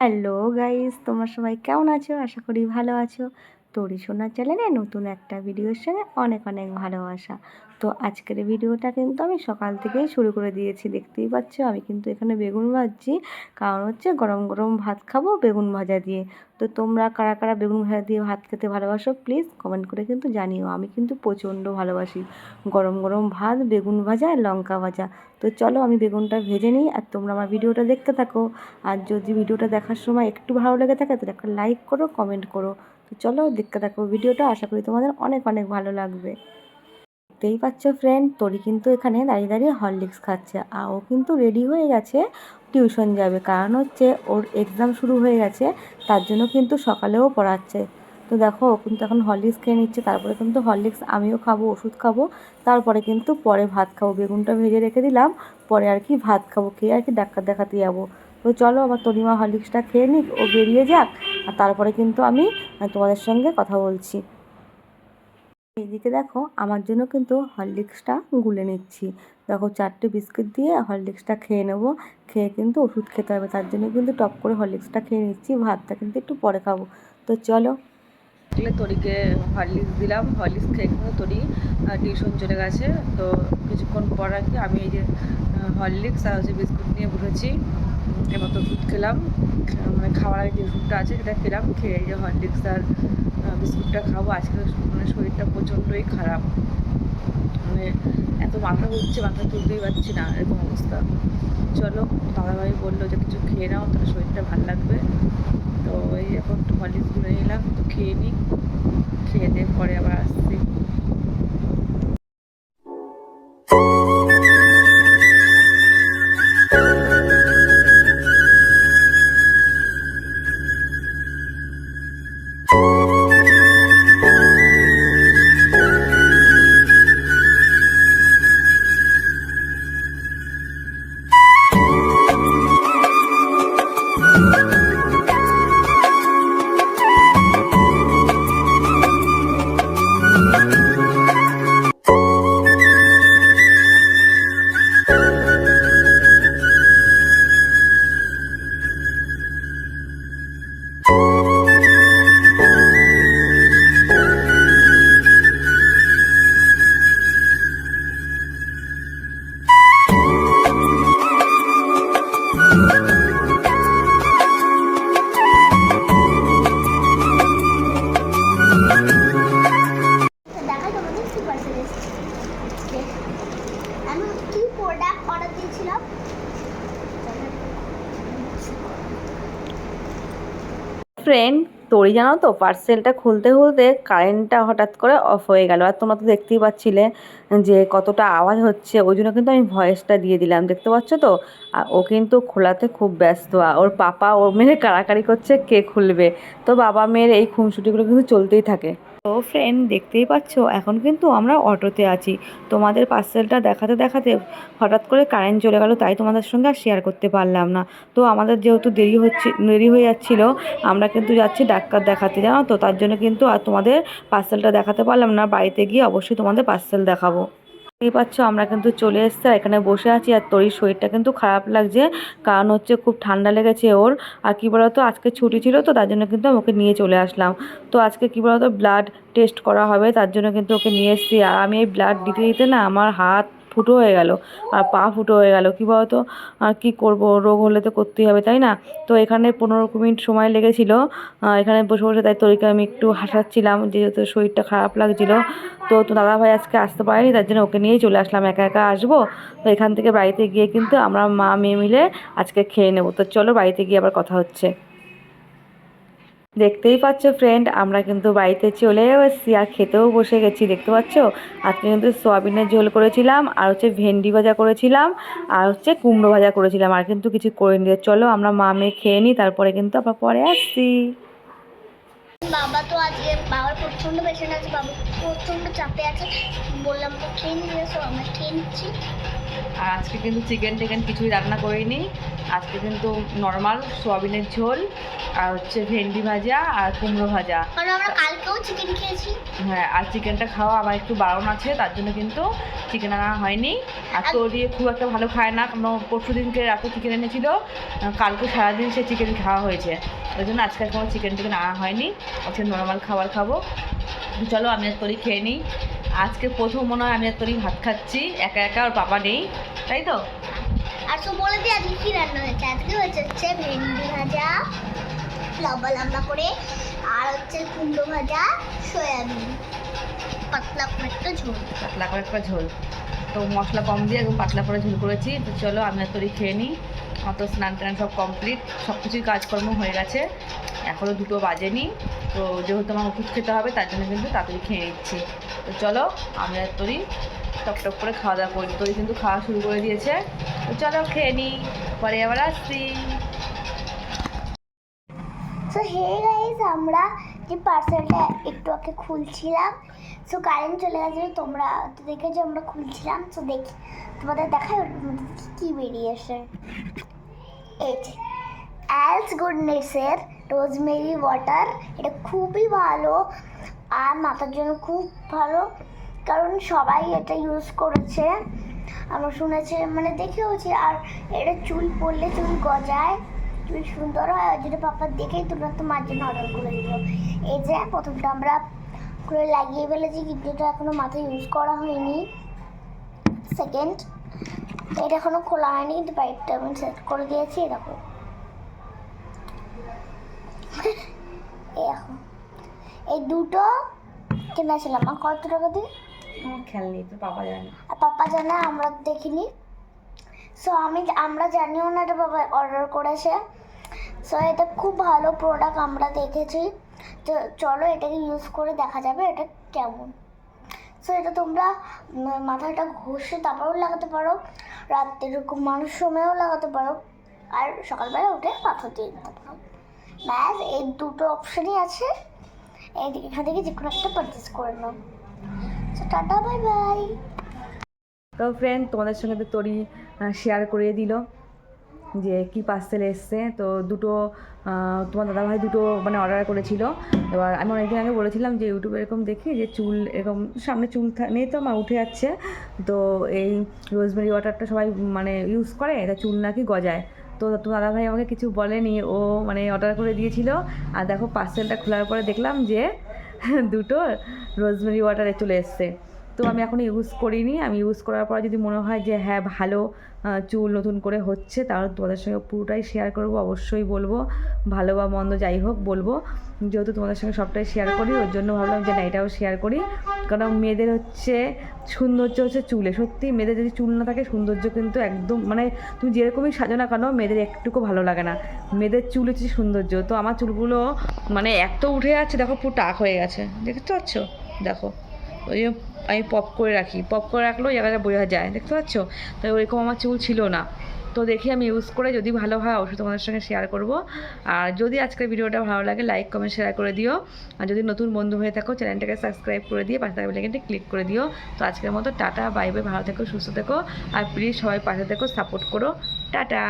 Hello guys, তোমার সবাই কেমন আছো? আশা করি ভালো আছো। তরি সোনার চ্যানেলে নতুন একটা ভিডিওর সঙ্গে অনেক অনেক ভালোবাসা। তো আজকের ভিডিওটা কিন্তু আমি সকাল থেকেই শুরু করে দিয়েছি, দেখতেই পাচ্ছ? আমি কিন্তু এখানে বেগুন ভাজছি। কারণ হচ্ছে গরম গরম ভাত খাব বেগুন ভাজা দিয়ে। তো তোমরা কারা কারা বেগুন ভাজা দিয়ে ভাত খেতে ভালোবাসো প্লিজ কমেন্ট করে কিন্তু জানিও। আমি কিন্তু প্রচণ্ড ভালোবাসি গরম গরম ভাত, বেগুন ভাজা আর লঙ্কা ভাজা। তো চলো আমি বেগুনটা ভেজে নিই আর তোমরা আমার ভিডিওটা দেখতে থাকো। আর যদি ভিডিওটা দেখার সময় একটু ভালো লেগে থাকে তাহলে একটা লাইক করো, কমেন্ট করো। তো চলো দেখতে থাকো ভিডিওটা। আশা করি তোমাদের অনেক অনেক ভালো লাগবে। দেখতেই পাচ্ছ ফ্রেন্ড তোরি কিন্তু এখানে দাঁড়িয়ে দাঁড়িয়ে হরলিক্স খাচ্ছে। আর ও কিন্তু রেডি হয়ে গেছে টিউশন যাবে। কারণ হচ্ছে ওর এক্সাম শুরু হয়ে গেছে, তার জন্য কিন্তু সকালেও পড়াচ্ছে। তো দেখো, ও কিন্তু এখন হরলিক্স খেয়ে নিচ্ছে, তারপরে কিন্তু হরলিক্স আমিও খাব, ওষুধ খাব। তারপরে কিন্তু পরে ভাত খাব। বেগুনটা ভেজে রেখে দিলাম, পরে আর কি ভাত খাব, খেয়ে আর কি ডাক্তার দেখাতে যাব। তো চলো আবার তরিমা হরলিক্সটা খেয়ে নিক, ও বেরিয়ে যাক। আর তারপরে কিন্তু আমি তোমাদের সঙ্গে কথা বলছি। এইদিকে দেখো, আমার জন্য কিন্তু হরলিক্সটা গুলে নিচ্ছি। দেখো, চারটে বিস্কুট দিয়ে হরলিক্সটা খেয়ে নেব। খেয়ে কিন্তু ওষুধ খেতে হবে, তার জন্য কিন্তু টপ করে হরলিক্সটা খেয়ে নিচ্ছি, ভাতটা কিন্তু একটু পরে খাব। তো চলো। তরিকে হরলিক্স দিলাম, হরলিক্স খেয়ে কিন্তু তরি টিউশন চলে গেছে। তো কিছুক্ষণ পর আর কি আমি এই যে হরলিক্স আর হচ্ছে বিস্কুট নিয়ে বসেছি এবার তো ওষুধ খেলাম। মানে খাওয়ার আগে যে ওষুধটা আছে সেটা খেলাম, খেয়ে এই যে হরলিক্স আর বিস্কুটটা খাব। আজকে মানে শরীরটা প্রচণ্ডই খারাপ। মানে এত মাথা ঘুরছে, মাথা তুলতেই পারছি না, এরকম অবস্থা। চলো, দাদাভাই বলল যে কিছু খেয়ে নাও, তাহলে শরীরটা ভালো লাগবে। তো এই এখন একটু হলিক্স ঘুরে এলাম তো খেয়ে নিই, খেয়ে দিয়ে পরে আবার আসছি। প্রোডাক্ট অর্ডার দিয়েছিলাম ফ্রেন্ড তোরি জানো তো পার্সেলটা খুলতে খুলতে কারেন্টটা হঠাৎ করে অফ হয়ে গেল। আর তোমরা তো দেখতেই পাচ্ছিলে যে কতটা আওয়াজ হচ্ছে, ওই জন্য কিন্তু আমি ভয়েসটা দিয়ে দিলাম, দেখতে পাচ্ছ তো? আর ও কিন্তু খোলাতে খুব ব্যস্ত ওর পাপা ও মেয়ে কাড়াকাড়ি করছে, কে খুলবে? তো বাবা মেয়ের এই খুনসুটিগুলো কিন্তু চলতেই থাকে। তো ফ্রেন্ড দেখতেই পাচ্ছ, এখন কিন্তু আমরা অটোতে আছি। তোমাদের পার্সেলটা দেখাতে দেখাতে হঠাৎ করে কারেন্ট চলে গেল, তাই তোমাদের সঙ্গে আর শেয়ার করতে পারলাম না। তো আমাদের যেহেতু দেরি হচ্ছে, দেরি হয়ে যাচ্ছিল, আমরা কিন্তু যাচ্ছি ডাক্তার দেখাতে, জানো তো? তার জন্য কিন্তু আর তোমাদের পার্সেলটা দেখাতে পারলাম না, বাড়িতে গিয়ে অবশ্যই তোমাদের পার্সেল দেখাবো। দেখতেই পাচ্ছ, আমরা কিন্তু চলে এসছি আর এখানে বসে আছি। আর তোর শরীরটা কিন্তু খারাপ লাগছে, কারণ হচ্ছে খুব ঠান্ডা লেগেছে ওর। আর কী বলতো, আজকে ছুটি ছিল তো, তার জন্য কিন্তু ওকে নিয়ে চলে আসলাম। তো আজকে কী বলতো ব্লাড টেস্ট করা হবে, তার জন্য কিন্তু ওকে নিয়ে এসেছি। আর আমি এই ব্লাড দিতে দিতে না, আমার হাত ফুটো হয়ে গেল। আর পা ফুটো হয়ে গেল। কী বলতো? আর কী করব? রোগ হলে তো করতেই হবে, তাই না? তো এখানে পনেরো মিনিট সময় লেগেছিল। এখানে বসে বসে তাই তোরিকে আমি একটু হাসাচ্ছিলাম, যেহেতু শরীরটা খারাপ লাগছিল। তো তো দাদাভাই আজকে আসতে পারেনি, তার জন্য ওকে নিয়েই চলে আসলাম, একা একা আসব। তো এখান থেকে বাড়িতে গিয়ে কিন্তু আমরা মা মেয়ে মিলে আজকে খেয়ে নেব। তো চলো বাড়িতে গিয়ে আবার কথা হচ্ছে। দেখতেই পাচ্ছ ফ্রেন্ড আমরা কিন্তু বাড়িতে চলে এসেছি আর খেতেও বসে গেছি, দেখতে পাচ্ছ? আজকে কিন্তু সোয়াবিনের ঝোল করেছিলাম, আর হচ্ছে ভেন্ডি ভাজা করেছিলাম, আর হচ্ছে কুমড়ো ভাজা করেছিলাম, আর কিন্তু কিছু করে নিয়ে চলো আমরা মা মেয়ে খেয়ে নিই, তারপরে কিন্তু আবার পরে আসছি। তো আজকে বাবার প্রচণ্ড পেশেন্ট আছে বাবু প্রচণ্ড চাপে আছে। বললাম তো খেয়ে নিয়ে এসো আমরা খেয়ে নিচ্ছি। আর আজকে কিন্তু চিকেন টিকেন কিছুই রান্না করিনি। আজকে কিন্তু নর্মাল সোয়াবিনের ঝোল আর হচ্ছে ভেন্ডি ভাজা আর কুমড়ো ভাজা। কারণ আমরা কালকেও চিকেন খেয়েছি। হ্যাঁ আর চিকেনটা খাওয়া আমার একটু বারণ আছে তার জন্য কিন্তু চিকেন আনা হয়নি। আর তো দিয়ে খুব একটা ভালো খায় না কারণ পরশু দিনকে রাতে চিকেন এনেছিল কালকে সারাদিন সে চিকেন খাওয়া হয়েছে। ওই জন্য আজকে কোনো চিকেন টিকেন আনা হয়নি। আজকে নর্মাল খাবার খাব। চলো আমি আর তরি খেয়ে নিই। আজকে প্রথম মনে হয় আমি আর তরি ভাত খাচ্ছি। একা একা ওর বাবা নেই। তাই তো? আর তো বলে দিই আজকে কি রান্না হয়েছে? আজকে হয়েছে হচ্ছে ভেন্ডি ভাজা লম্বা লম্বা করে আর হচ্ছে কুমড়ো ভাজা সয়াবিন। পাতলা করে একটা ঝোল। পাতলা করে একটা ঝোল। তো মশলা কম দিয়ে একদম পাতলা করে ঝোল করেছি। তো চলো আমি আর তরি খেয়ে নিই। আমার স্নান টান সব কমপ্লিট সব কিছুই কাজকর্ম হয়ে গেছে। এখনও দুটো বাজেনি, তো যেহেতু আমার ওষুধ খেতে হবে, তার জন্য কিন্তু তাড়াতাড়ি খেয়ে নিচ্ছি। তো চলো, আমরা তরি টক টক করে খাওয়া দাওয়া করি তরি কিন্তু খাওয়া শুরু করে দিয়েছে। তো চলো খেয়ে নিই পরে আবার আসছি। সো হে গাইস আমরা যে পার্সেলটা একটু আগে খুলছিলাম সো কারেন্ট চলে গেছে, তোমরা তো দেখেছ, আমরা খুলছিলাম সো দেখি তোমাদের মধ্যে কী বেরিয়েছে। এই যে অ্যালস গুডনেসের রোজমেরি ওয়াটার এটা খুবই ভালো। আর মাথার জন্য খুব ভালো, কারণ সবাই এটা ইউজ করেছে। আমরা শুনেছি মানে দেখেওছি, আর এটা চুল পড়লে চুল গজায়, চুল সুন্দর হয়, আর যেটা পাপা দেখেই তুরন্ত মার জন্য অর্ডার করে দিল। এই যে প্রথমটা আমরা করে লাগিয়ে ফেলেছি, কিন্তু এটা এখনও মাথায় ইউজ করা হয়নি। সেকেন্ড এটা এখনও খোলা হয়নি কিন্তু পাইপটা আমি সেট করে দিয়েছি এরকম এই দুটো কিনেছিলাম আর কত টাকা দিয়ে? আমার খেয়াল তো বাবা জানে। আর পাপা জানে আমরা দেখিনি। সো আমি আমরা জানিও না এটা বাবা অর্ডার করেছে। সো এটা খুব ভালো প্রোডাক্ট আমরা দেখেছি। তো চলো এটাকে ইউজ করে দেখা যাবে এটা কেমন। সো এটা তোমরা মাথাটা ঘষে তারপরেও লাগাতে পারো। রাত্রে এরকম মানুষ সময়ও লাগাতে পারো। আর সকালবেলা উঠে পাথর দিয়ে দিতে পারো। ব্যাস, এই দুটো অপশনই আছে। এখান থেকে যে কোনো একটা পারচেস করে নাও। সো টাটা বাই বাই তো ফ্রেন্ড তোমাদের সঙ্গে তো তরি শেয়ার করিয়ে দিল। যে কি পার্সেল এসছে, তো দুটো তোমার দাদাভাই দুটো মানে অর্ডার করেছিল। এবার আমি অনেকদিন আগে বলেছিলাম যে ইউটিউবে এরকম দেখি যে চুল এরকম, সামনে চুল নেই তো আমার উঠে যাচ্ছে। তো এই রোজমেরি ওয়াটারটা সবাই মানে ইউজ করে এটা চুল নাকি গজায়। তো তোমার দাদাভাই আমাকে কিছু বলেনি, ও মানে অর্ডার করে দিয়েছিল। আর দেখো পার্সেলটা খোলার পরে দেখলাম যে দুটো রোজমেরি ওয়াটারে চলে এসছে। তো আমি এখন ইউজ করিনি। আমি ইউজ করার পর যদি মনে হয় যে হ্যাঁ ভালো চুল নতুন করে হচ্ছে, তাহলে তোমাদের সঙ্গে পুরোটাই শেয়ার করব। অবশ্যই বলব, ভালো বা মন্দ যাই হোক বলব। যেহেতু তোমাদের সঙ্গে সবটাই শেয়ার করি, ওর জন্য ভাবলাম যে না, এটাও শেয়ার করি। কারণ মেয়েদের হচ্ছে সৌন্দর্য হচ্ছে চুলে। সত্যি, মেয়েদের যদি চুল না থাকে, সৌন্দর্য কিন্তু একদম মানে তুমি যেরকমই সাজো না কেন, মেয়েদের একটুকু ভালো লাগে না। মেয়েদের চুল হচ্ছে সৌন্দর্য। তো আমার চুলগুলো মানে এত উঠে যাচ্ছে দেখো পুরো টাক হয়ে গেছে। দেখতে পাচ্ছ? দেখো। ওই আমি পপ করে রাখি। পপ করে রাখলেও জায়গাটা বোঝা যায়। দেখতে পাচ্ছ? তাই ওইরকম আমার চুল ছিল না। তো দেখি আমি ইউজ করে যদি ভালো হয় অবশ্যই তোমাদের সঙ্গে শেয়ার করব। আর যদি আজকের ভিডিওটা ভালো লাগে লাইক কমেন্ট শেয়ার করে দিও। আর যদি নতুন বন্ধু হয়ে থাকো চ্যানেলটাকে সাবস্ক্রাইব করে দিয়ে পাশে থাকা বেলাইকনটি ক্লিক করে দিও। তো আজকের মতো টাটা বাই বাই ভালো থেকো, সুস্থ থেকো। আর প্লিজ সবাই পাশে থেকো সাপোর্ট করো। টাটা!